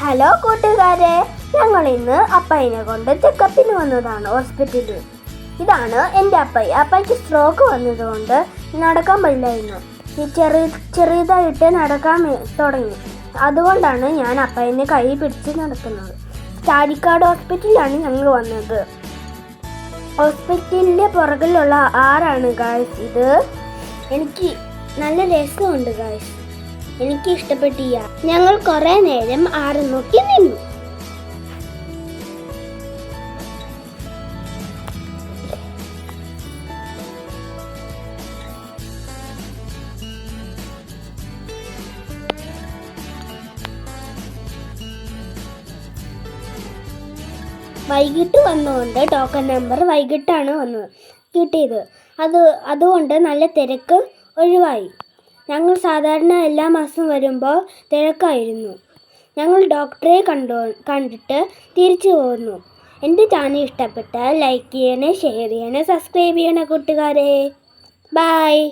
Hello കൂട്ടുകാരെ ഞങ്ങൾ ഇന്ന് അപ്പയിനെ കൊണ്ട് ചെക്കപ്പിന് വന്നതാണ് ഹോസ്പിറ്റലിൽ. ഇതാണ് എന്റെ അപ്പയ്യ അപ്പയ്ക്ക് സ്ട്രോക്ക് വന്നതുകൊണ്ട് നടക്കാൻ പറ്റില്ലായിരുന്നു. ഈ ചെറിയ ചെറിയതായിട്ട് നടക്കാൻ തുടങ്ങി. അതുകൊണ്ടാണ് ഞാൻ അപ്പയ്യനെ കൈ പിടിച്ച് നടക്കുന്നത് ചാരിക്കാട് ഹോസ്പിറ്റലിലാണ് ഞങ്ങൾ വന്നത്. ഹോസ്പിറ്റലിന്റെ പുറകിലുള്ള ആറാണ് ഗായ്സ് ഇത്? എനിക്ക് നല്ല രസമുണ്ട് ഗായ്സ് എനിക്ക് ഇഷ്ടപ്പെട്ടില്ല ഞങ്ങൾ കുറെ നേരം ആറ് നോക്കി നിന്നു. വൈകിട്ട് വന്നുകൊണ്ട് ടോക്കൺ നമ്പർ വൈകിട്ടാണ് വന്നത് കിട്ടിയത്. അത് അതുകൊണ്ട് നല്ല തിരക്ക് ഒഴിവായി. ഞങ്ങൾ സാധാരണ എല്ലാ മാസം വരുമ്പോൾ തിരക്കായിരുന്നു. ഞങ്ങൾ ഡോക്ടറെ കണ്ടോ കണ്ടിട്ട് തിരിച്ചു പോന്നു. എന്റെ ചാനൽ ഇഷ്ടപ്പെട്ടാൽ ലൈക്ക് ചെയ്യണേ ഷെയർ ചെയ്യണേ സബ്സ്ക്രൈബ് ചെയ്യണേ കൂട്ടുകാരെ. ബായ്